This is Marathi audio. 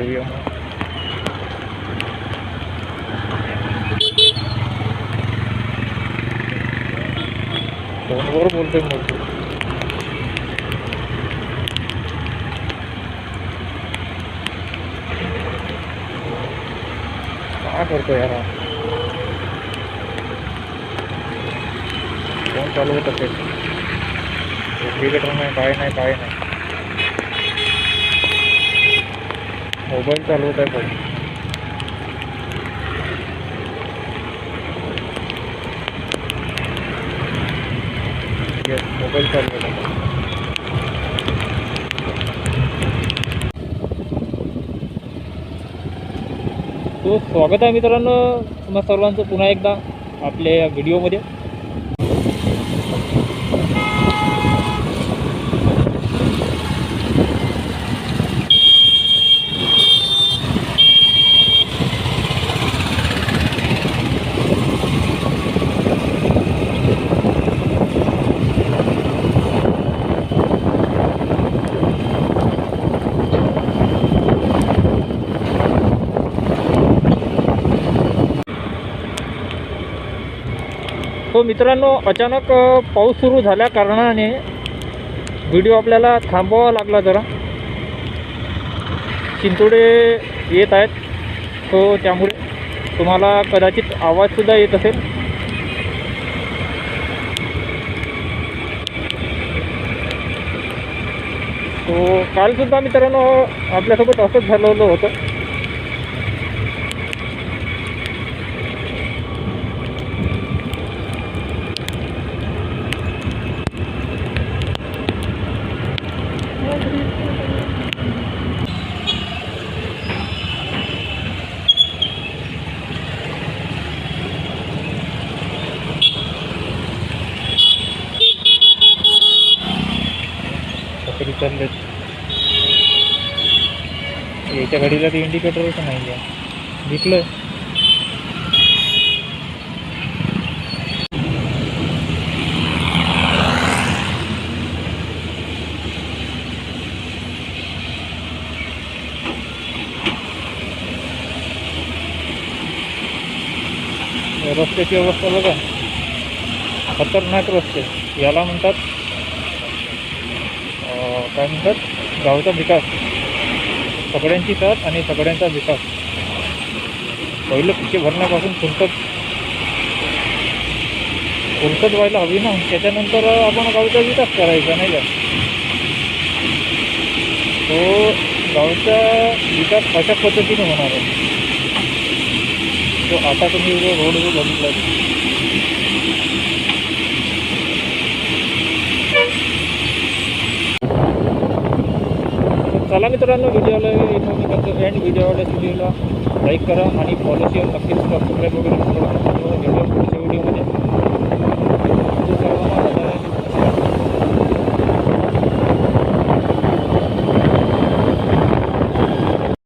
ठेवूया मग फोनवर बोलतोय मग तू. काय करतो यार हा? फोन चालू होत असेल इंडिकेटर नाही काय नाही काय नाही मोबाईल चालवत आहे पाहिजे येस मोबाईल चालवत आहे तो स्वागत आहे मित्रांनो तुम्हा सर्वांचं पुन्हा एकदा आपल्या या व्हिडिओमध्ये हो मित्रांनो अचानक पाऊस सुरू झाल्या कारणाने व्हिडिओ आपल्याला थांबवावा लागला जरा. चिंचोडे येत आहेत. तो त्यामुळे तुम्हाला कदाचित आवाजसुद्धा येत असेल. हो, तो कालसुद्धा मित्रांनो आपल्यासोबत असंच झालेलं होतं. तरी याच्या गाडीला ते इंडिकेटरच नाही आहे विकलं रस्त्याची अवस्था बघा. खतरनाक रस्ते. याला म्हणतात काय म्हणतात गावचा विकास. सगळ्यांची साथ आणि सगळ्यांचा विकास. पहिलं पिके भरण्यापासून फुलकत फुलकत व्हायला हवी ना. त्याच्यानंतर आपण गावचा विकास करायचा नाही का? तो गावचा विकास अशा पद्धतीने होणार आहे? तो आता तुम्ही रोड बघितला चला मित्रांनो व्हिडिओला इथं मी करतो एंड व्हिडिओला व्हिडिओला लाईक करा आणि पॉलिसीवर नक्कीच सबस्क्राईब वगैरे करा व्हिडिओ पुढच्या व्हिडिओमध्ये